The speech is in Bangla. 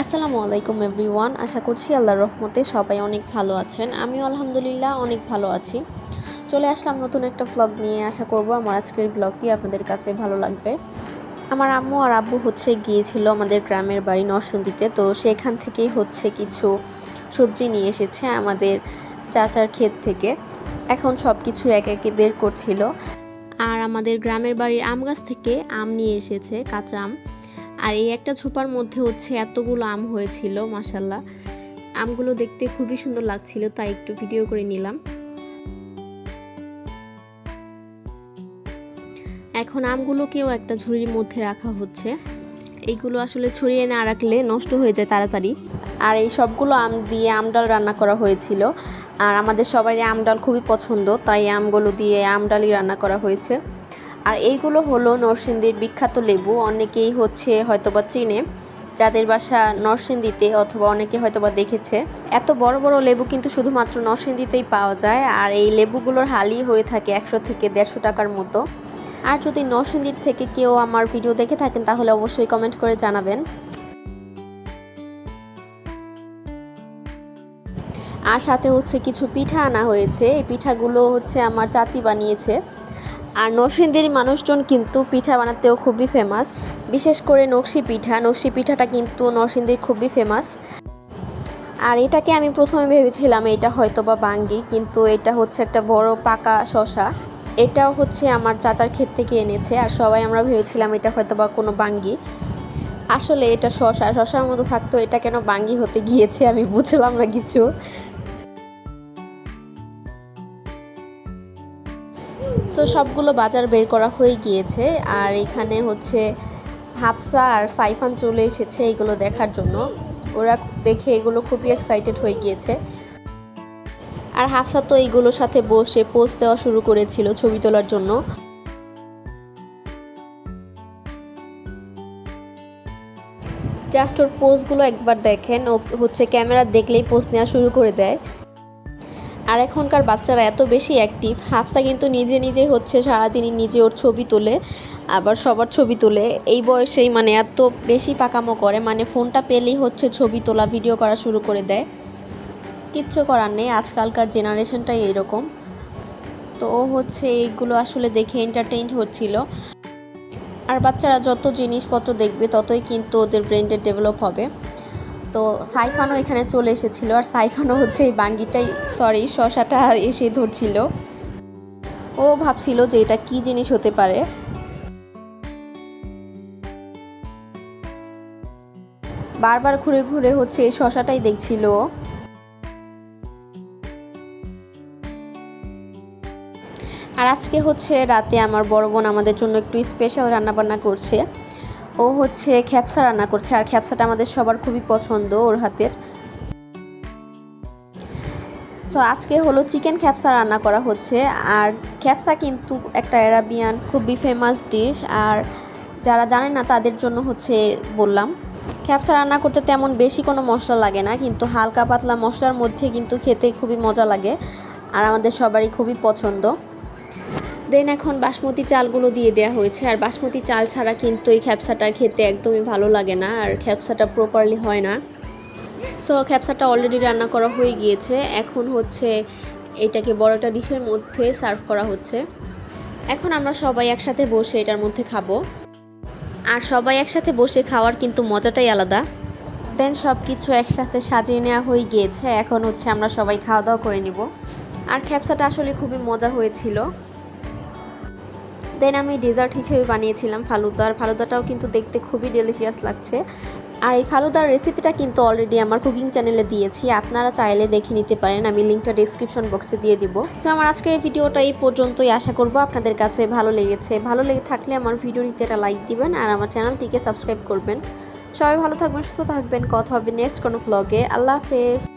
আসসালামু আলাইকুম এভরিওয়ান, আশা করছি আল্লাহর রহমতে সবাই অনেক ভালো আছেন। আমিও আলহামদুলিল্লাহ অনেক ভালো আছি। চলে আসলাম নতুন একটা ব্লগ নিয়ে। আশা করব আমার আজকের ব্লগটি আপনাদের কাছে ভালো লাগবে। আমার আম্মু আর আব্বু হচ্ছে গিয়েছিল আমাদের গ্রামের বাড়ি নরসিংদীতে। তো সেখান থেকেই হচ্ছে কিছু সবজি নিয়ে এসেছে আমাদের চাচার ক্ষেত থেকে। এখন সব কিছু এক একে বের করছিল। আর আমাদের গ্রামের বাড়ির আম গাছ থেকে আম নিয়ে এসেছে, কাঁচা আম। আর এই একটা ছোপার মধ্যে হচ্ছে এতগুলো আম হয়েছিল মাসাল্লাহ আমগুলো দেখতে খুবই সুন্দর লাগছিল, তাই একটু ভিডিও করে নিলাম। এখন আমগুলোকেও একটা ঝুড়ির মধ্যে রাখা হচ্ছে। এইগুলো আসলে ছড়িয়ে না রাখলে নষ্ট হয়ে যায় তাড়াতাড়ি। আর এই সবগুলো আম দিয়ে আমডাল রান্না করা হয়েছিল। আর আমাদের সবাই আমডাল খুবই পছন্দ, তাই আমগুলো দিয়ে আমডালই রান্না করা হয়েছে। আর এইগুলো হলো নরসিংদীর বিখ্যাত লেবু। অনেকেই হচ্ছে হয়তোবা চিনে। যাদের বাসা নরসিংদীতে অথবা অনেকে হয়তোবা দেখেছে। এত বড় বড় লেবু কিন্তু শুধুমাত্র নরসিংদীতেই পাওয়া যায়। আর এই লেবুগুলোর হালই হয়ে থাকে একশো থেকে দেড়শো টাকার মতো। আর যদি নরসিংদীর থেকে কেউ আমার ভিডিও দেখে থাকেন, তাহলে অবশ্যই কমেন্ট করে জানাবেন। আর সাথে হচ্ছে কিছু পিঠা আনা হয়েছে। এই পিঠাগুলো হচ্ছে আমার চাচি বানিয়েছে। আর নরসিংদীর মানুষজন কিন্তু পিঠা বানাতেও খুবই ফেমাস বিশেষ করে নকশি পিঠা, নকশি পিঠাটা কিন্তু নরসিংদীর খুবই ফেমাস আর এটাকে আমি প্রথমে ভেবেছিলাম এটা হয়তো বা বাঙ্গি, কিন্তু এটা হচ্ছে একটা বড় পাকা শশা এটাও হচ্ছে আমার চাচার ক্ষেত থেকে এনেছে, আর সবাই আমরা ভেবেছিলাম এটা হয়তো বা কোনো বাঙ্গি। আসলে এটা শশা শশার মতো থাকতো, এটা কেন বাঙ্গি হতে গিয়েছে আমি বুঝলাম না কিছু। তো সবগুলো বাজার বের করা হয়ে গিয়েছে। আর এখানে হচ্ছে হাফসা আর সাইফান চলে এসেছে এগুলো দেখার জন্য। ওরা দেখে এগুলো খুবই এক্সাইটেড হয়ে গিয়েছে। আর হাফসা তো এইগুলোর সাথে বসে পোস্ট দেওয়া শুরু করেছিল ছবি তোলার জন্য। জাস্ট ওর পোস্টগুলো একবার দেখেন। ও হচ্ছে ক্যামেরা দেখলেই পোস্ট নেওয়া শুরু করে দেয়। আর এখনকার বাচ্চারা এত বেশি অ্যাক্টিভ হাফসা কিন্তু নিজে নিজে হচ্ছে সারাদিনই নিজে ওর ছবি তোলে, আবার সবার ছবি তোলে। এই বয়সেই মানে এত বেশি পাকামো করে মানে ফোনটা পেলেই হচ্ছে ছবি তোলা ভিডিও করা শুরু করে দেয়। কিচ্ছু করার নেই, আজকালকার জেনারেশনটাই এইরকম। তো ও হচ্ছে এইগুলো আসলে দেখে এন্টারটেইন হচ্ছিল। আর বাচ্চারা যত জিনিসপত্র দেখবে, ততই কিন্তু ওদের ব্রেনটা ডেভেলপ হবে। তো সাইফানও এখানে চলে এসেছিল। আর সাইফানও হচ্ছে এই বাঙ্গিটাই সরি শশাটা এসে ধরছিল। ও ভাবছিল যে এটা কি জিনিস হতে পারে। বারবার ঘুরে ঘুরে হচ্ছে শশাটাই দেখছিল। আর আজকে হচ্ছে রাতে আমার বড় বোন আমাদের জন্য একটু স্পেশাল রান্নাবান্না করছে। ও হচ্ছে খ্যাপসা রান্না করছে, আর খ্যাপসাটা আমাদের সবার খুবই পছন্দ ওর হাতের। সো আজকে হলো চিকেন খ্যাপসা রান্না করা হচ্ছে, আর খ্যাপসা কিন্তু একটা অ্যারাবিয়ান খুবই ফেমাস ডিশ আর যারা জানে না তাদের জন্য হচ্ছে বললাম। খ্যাপসা রান্না করতে তেমন বেশি কোনো মশলা লাগে না, কিন্তু হালকা পাতলা মশলার মধ্যে কিন্তু খেতে খুবই মজা লাগে, আর আমাদের সবারই খুবই পছন্দ। দেন এখন বাসমতি চালগুলো দিয়ে দেওয়া হয়েছে। আর বাসমতি চাল ছাড়া কিন্তু এই খ্যাপসাটা খেতে একদমই ভালো লাগে না। আর খ্যাপসাটা প্রপারলি হয় না। সো খ্যাপসাটা অলরেডি রান্না করা হয়ে গিয়েছে। এখন হচ্ছে এটাকে বড়টা ডিশের মধ্যে সার্ভ করা হচ্ছে। এখন আমরা সবাই একসাথে বসে এটার মধ্যে খাব। আর সবাই একসাথে বসে খাওয়ার কিন্তু মজাটাই আলাদা। দেন সব কিছু একসাথে সাজিয়ে নেওয়া হয়ে গিয়েছে। এখন হচ্ছে আমরা সবাই খাওয়া দাওয়া করে নিব। আর খ্যাপসাটা আসলে খুবই মজা হয়েছিল। দেন আমি ডেজার্ট হিসেবে বানিয়েছিলাম ফালুদা। আর ফালুদাটাও কিন্তু দেখতে খুবই ডেলিশিয়াস লাগছে। আর এই ফালুদার রেসিপিটা কিন্তু অলরেডি আমার কুকিং চ্যানেলে দিয়েছি। আপনারা চাইলে দেখে নিতে পারেন। আমি লিঙ্কটা ডিসক্রিপশন বক্সে দিয়ে দিব। সো আমার আজকের এই ভিডিওটা এই পর্যন্তই। আশা করব আপনাদের কাছে ভালো লেগেছে। ভালো লেগে থাকলে আমার ভিডিওটিতে একটা লাইক দিবেন আর আমার চ্যানেলটিকে সাবস্ক্রাইব করবেন। সবাই ভালো থাকবেন, সুস্থ থাকবেন। কথা হবে নেক্সট কোনো ব্লগে আল্লাহ হাফেজ।